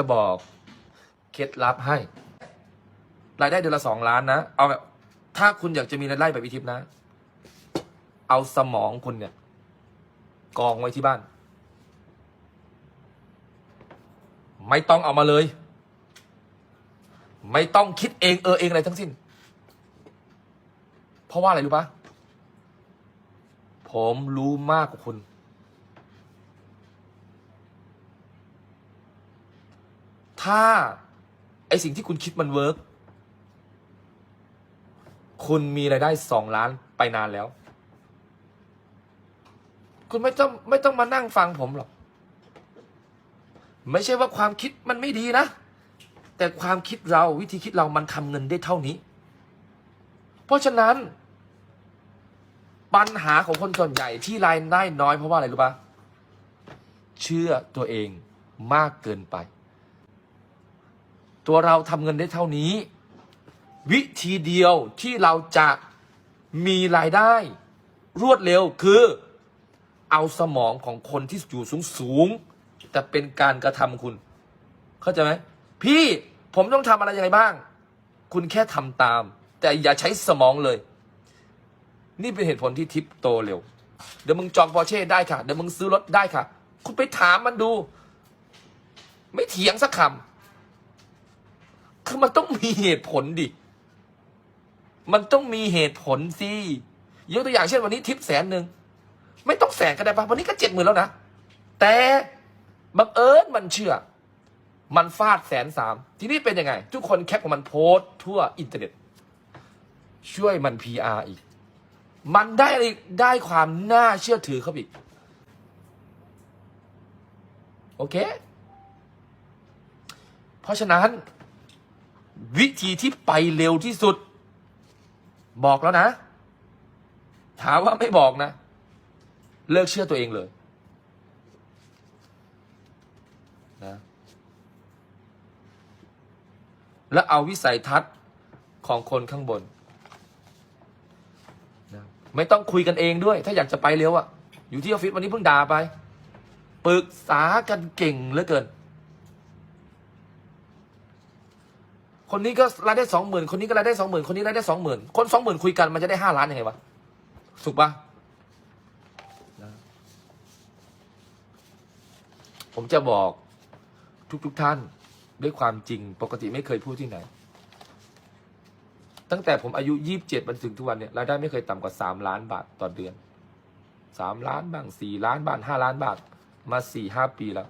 จะบอกเคล็ดลับให้ รายได้เดือนละสองล้านนะ เอาแบบ ถ้าคุณอยากจะมีรายได้แบบพิทิพนะ เอาสมองคุณเนี่ย กองไว้ที่บ้าน ไม่ต้องเอามาเลย ไม่ต้องคิดเองเออเองอะไรทั้งสิ้น เพราะว่าอะไรรู้ปะผมรู้มากกว่าคุณ ถ้าไอสิ่งที่คุณคิดมันเวิร์กคุณมีรายได้สองล้านไปนานแล้ว คุณไม่ต้องไม่ต้องมานั่งฟังผมหรอก ไม่ใช่ว่าความคิดมันไม่ดีนะ แต่ความคิดเราวิธีคิดเรามันทำเงินได้เท่านี้ เพราะฉะนั้น ปัญหาของคนส่วนใหญ่ที่รายได้น้อยเพราะว่าอะไรรู้ปะเชื่อตัวเองมากเกินไป ตัวเราทำเงินได้เท่านี้ วิธีเดียวที่เราจะมีรายได้ รวดเร็วคือเอาสมองของคนที่อยู่สูงสูงๆแต่เป็นการกระทำคุณ เข้าใจไหมพี่ผมต้องทำอะไรยังไงบ้าง คุณแค่ทำตาม แต่อย่าใช้สมองเลย นี่เป็นเหตุผลที่ทิปโตเร็ว เดี๋ยวมึงจองปอเช่ได้ค่ะ เดี๋ยวมึงซื้อรถได้ค่ะ คุณไปถามมันดู ไม่เถียงสักคำ มันต้องมีเหตุผลดิ มันต้องมีเหตุผลสิยกตัวอย่างเช่นวันนี้ทิปแสนหนึ่งไม่ต้องแสนก็ได้ปะวันนี้ก็เจ็ดหมื่นแล้วนะ แต่บังเอิญมันเชื่อ มันฟาดแสนสามทีนี้เป็นยังไง ทุกคนแคปของมันโพสต์ทั่วอินเทอร์เน็ต ช่วยมัน PR อีก มันได้ได้ความน่าเชื่อถือเขาอีก โอเค เพราะฉะนั้น วิธีที่ไปเร็วที่สุด บอกแล้วนะ ถามว่าไม่บอกนะ เลิกเชื่อตัวเองเลยนะแล้วเอาวิสัยทัศน์ของคนข้างบนนะไม่ต้องคุยกันเองด้วย ถ้าอยากจะไปเร็วอะอยู่ที่ออฟฟิศวันนี้เพิ่งด่าไปปรึกษากันเก่งเหลือเกิน คนนี้ก็รายได้สองหมื่นคนนี้ก็รายได้สองหมื่นคนนี้รายได้สองหมื่นคนสองหมื่นคุยกันมันจะได้ห้าล้านยังไงวะถูกปะผมจะบอกทุกๆทท่านด้วยความจริงปกติไม่เคยพูดที่ไหน ตั้งแต่ผมอายุยี่บเจ็ดมาถึงทุกวันเนี่ยรายได้ไม่เคยต่ำกว่าสามล้านบาทต่อเดือนสามล้านบ้างสี่ล้านบาทห้าล้านบาทมาสี่ห้าปีแล้ว